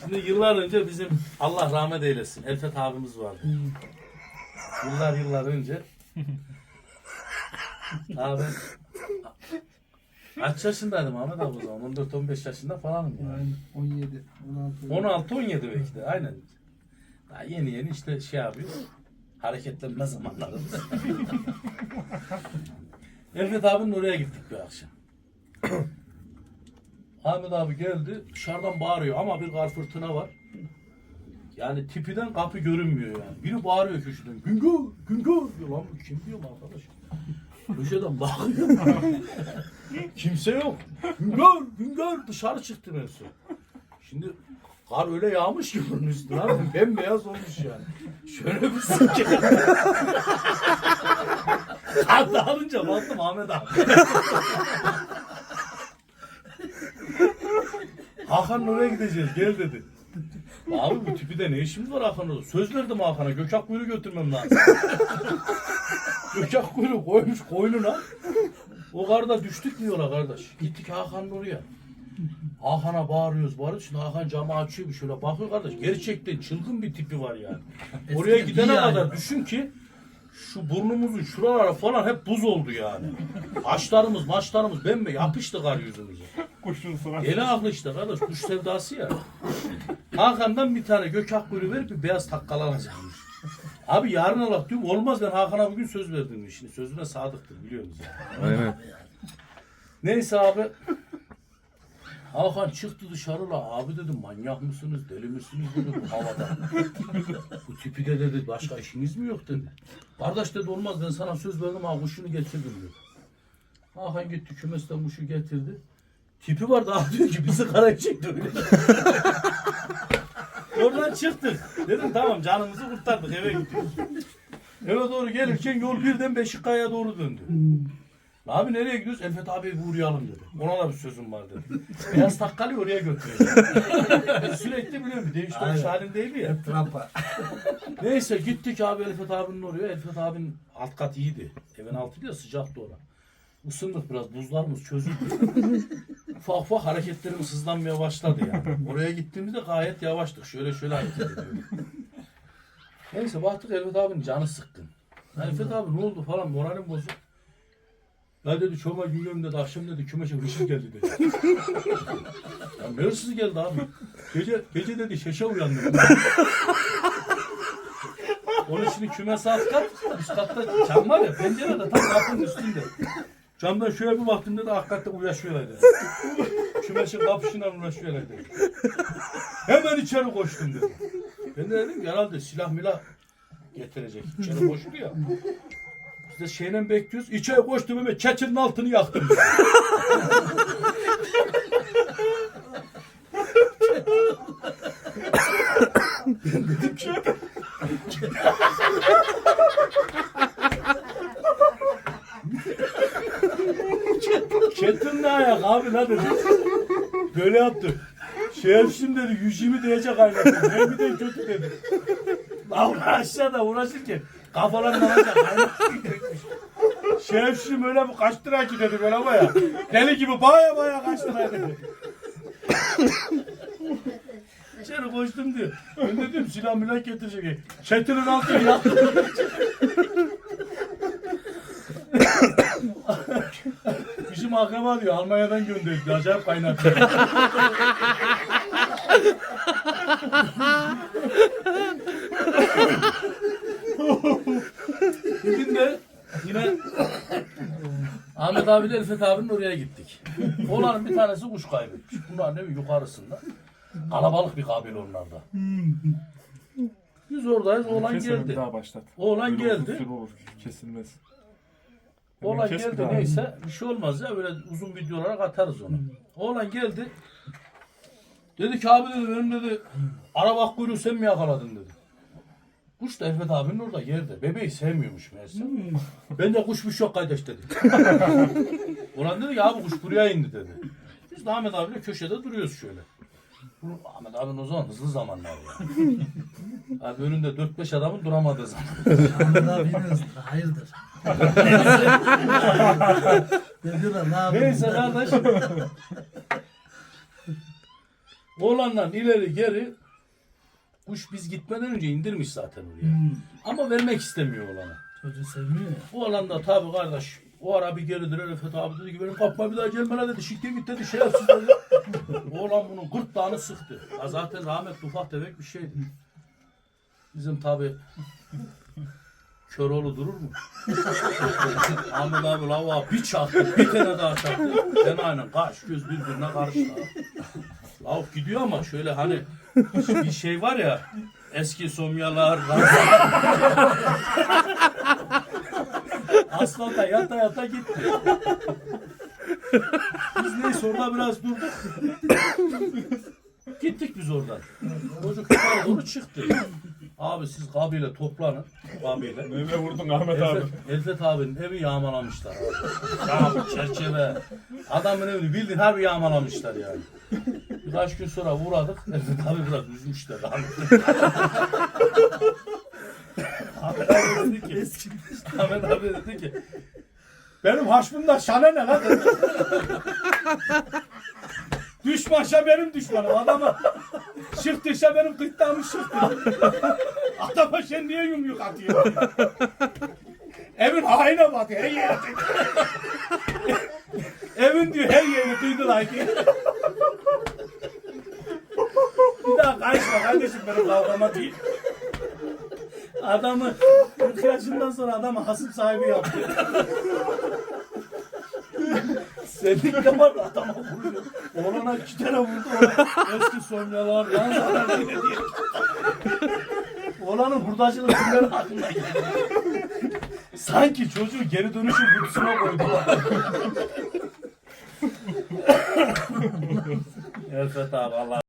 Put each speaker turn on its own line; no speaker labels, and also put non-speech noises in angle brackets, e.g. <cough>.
Şimdi yıllar önce bizim Allah rahmet eylesin Elfet abimiz vardı. Yıllar yıllar önce. Abi kaç yaşındaydım Ahmet abi o zaman? 14-15 yaşında falanım yani.
Yani 17, 16.
16-17 belki de aynen. Daha yeni yeni işte şey yapıyor. Hareketlenme zamanları. <laughs> Elfet abinin oraya gittik bir akşam. Ahmet abi geldi dışarıdan bağırıyor ama bir kar fırtına var. Yani tipiden kapı görünmüyor yani. Biri bağırıyor köşeden. Güngör, Güngör diyor lan bu kim diyor arkadaş. Köşeden bakıyor. <laughs> Kimse yok. Güngör, Güngör dışarı çıktı son. Şimdi kar öyle yağmış ki bunun üstüne abi. Bembeyaz olmuş yani. Şöyle bir sıkı. <laughs> kar dağılınca baktım Ahmet abi. Hakan'ın oraya gideceğiz gel dedi. <laughs> Abi bu tipi de ne işimiz var Hakan'la? Söz verdim Hakan'a gökak kuyruğu götürmem lazım. <laughs> gökak kuyruğu koymuş koynuna. O karda düştük diyorlar kardeş. Gittik Hakan'ın oraya. Hakan'a bağırıyoruz bağırıyoruz. Şimdi Hakan camı açıyor bir şöyle bakıyor kardeş. Gerçekten çılgın bir tipi var yani. Oraya
Eskiden
gidene
bir yani.
kadar düşün ki şu burnumuzun şuraları falan hep buz oldu yani. Açlarımız maçlarımız bembe yapıştı kar yüzümüze.
Kuşun sırası.
Eli aklı işte kardeş kuş sevdası ya. Hakan'dan bir tane gökak kuyruğu verip bir beyaz takkal alacakmış. Abi yarın alak diyorum olmaz ben Hakan'a bugün söz verdim işini. Sözüne sadıktır biliyor musun?
Aynen.
Neyse abi. Hakan çıktı dışarı la abi dedim manyak mısınız deli misiniz dedi bu havada. bu tipi de dedi başka işiniz mi yok dedi. Kardeş dedi olmaz ben sana söz verdim ha kuşunu getirdim dedi. Hakan gitti kümesten kuşu getirdi. Tipi var daha diyor ki bizi karaya çekti öyle. Oradan çıktık. Dedim tamam canımızı kurtardık eve gidiyoruz. Eve doğru gelirken yol birden Beşiktaş'a doğru döndü. Abi nereye gidiyoruz? Elfet abi uğrayalım dedi. Ona da bir sözüm var dedi. Beyaz takkalı oraya götürüyor. Sürekli biliyorum bir değiş tokuş halindeydi ya.
Trampa.
Neyse gittik abi Elfet abinin oraya. Elfet abinin alt kat iyiydi. Evin altı da sıcaktı orada. Isındık biraz buzlarımız çözüldü. Ufak ufak hareketlerimiz hızlanmaya başladı yani. <laughs> Oraya gittiğimizde gayet yavaştık. Şöyle şöyle hareket ediyorduk. Neyse baktık Elfet abinin canı sıkkın. Ya Elfet abi ne oldu falan moralim bozuk. Ya dedi çoma gülüyorum dedi akşam dedi kümeşe hırsız geldi dedi. <laughs> ya ne hırsız geldi abi? Gece, gece dedi şaşa uyandım. Onun şimdi kümes alt kat, üst katta cam var ya, pencere de tam kapının üstünde. Camdan şöyle bir baktığımda da alt katta uğraşıyorlar dedi. Kümesin kapısıyla uğraşıyorlar dedi. Hemen içeri koştum dedi. Ben de dedim ki herhalde silah milah getirecek. İçeri koştu ya. Biz de şeyle bekliyoruz. İçeri koştum hemen çeçinin altını yaktım. <laughs> ben dedim ki Çetin ne ayak abi lan dedi. Böyle yaptı. Şerefsim dedi 120 derece kaynattı. Harbiden kötü dedi. Lan aşağıda uğraşırken kafalarını alacak kaynatmış. Şerefsim öyle bir kaç lira ki dedi böyle ama ya. Deli gibi baya baya kaç lira dedi. İçeri koştum diyor. Ben dedim silah milah getirecek. Çetinin altını yaktım. Bizim akraba diyor Almanya'dan gönderdi. Acayip kaynattı. Bugün de yine Ahmet abi ile Elfet abinin oraya gittik. Oğlanın bir tanesi kuş kaybetmiş. Bunlar ne yukarısında. Kalabalık bir kabile onlarda. Biz oradayız. Oğlan
Keselim,
geldi.
Daha başlat.
Oğlan
Böyle
geldi.
süre olur kesilmez.
Oğlan
Kes bir
geldi
daha.
neyse bir şey olmaz ya böyle uzun video olarak atarız onu. Oğlan geldi. Dedi ki abi dedi benim dedi araba kuyruğu sen mi yakaladın dedi. Kuş da Elfet abinin orada yerde. Bebeği sevmiyormuş meğerse. ben de kuşmuş yok kardeş dedi. <laughs> Ulan dedi ki abi kuş buraya indi dedi. Biz de Ahmet abiyle köşede duruyoruz şöyle. Bu Ahmet abinin o zaman hızlı zamanlar ya. <laughs> Abi önünde 4-5 adamın duramadığı zaman.
Ahmet abi yine. Hayırdır? Diyorlar ne yapıyorsun?
Neyse kardeş. Oğlandan ileri geri kuş biz gitmeden önce indirmiş zaten oraya.
Hmm.
Ama vermek istemiyor oğlana.
Çocuğu sevmiyor ya.
Bu alanda tabii kardeş o ara bir geri döner Rıfat abi dedi ki benim kapma bir daha gelme lan dedi. Şikte git dedi şerefsiz dedi. <laughs> Oğlan bunun gırtlağını sıktı. Ha zaten rahmetli ufak tefek bir şeydi. Bizim tabii Köroğlu durur mu? <laughs> Ahmet abi lava bir çaktı, bir tane daha çaktı. Ben aynen kaş göz birbirine karıştı. Lav gidiyor ama şöyle hani bir şey var ya eski somyalar, Asfalta yata yata gitti. Biz neyse orada biraz durduk. Gittik biz oradan. Çocuk yukarı doğru çıktı. Abi siz kabile toplanın. Kabile.
Nereye vurdun Ahmet abi?
Elfet abinin evi yağmalamışlar. Ya çerçeve. Adamın evini bildiğin harbi yağmalamışlar yani. Birkaç gün sonra uğradık. Elfet abi biraz üzmüşler. Ahmet abi dedi ki, Ahmet abi dedi ki, benim haşmımda şane ne lan. Düşmanşa benim düşmanım. Adama şıktıysa benim gırtlağımı şıktı. Adama sen niye yumruk atıyorsun? Evin haline bak her yere. Evin diyor her yerini duydular ki. Bir daha karışma kardeşim benim kavgama değil. Adamı 40 yaşından sonra adamı hasım sahibi yaptı. Senlik de var adama vuruyor. Oğlana iki tane vurdu. Oğlan eski sonyalar, yan zarar diye. Oğlanın hurdacılık günleri aklına geldi. Sanki çocuğu geri dönüşüm kutusuna koydular. Elfet abi Allah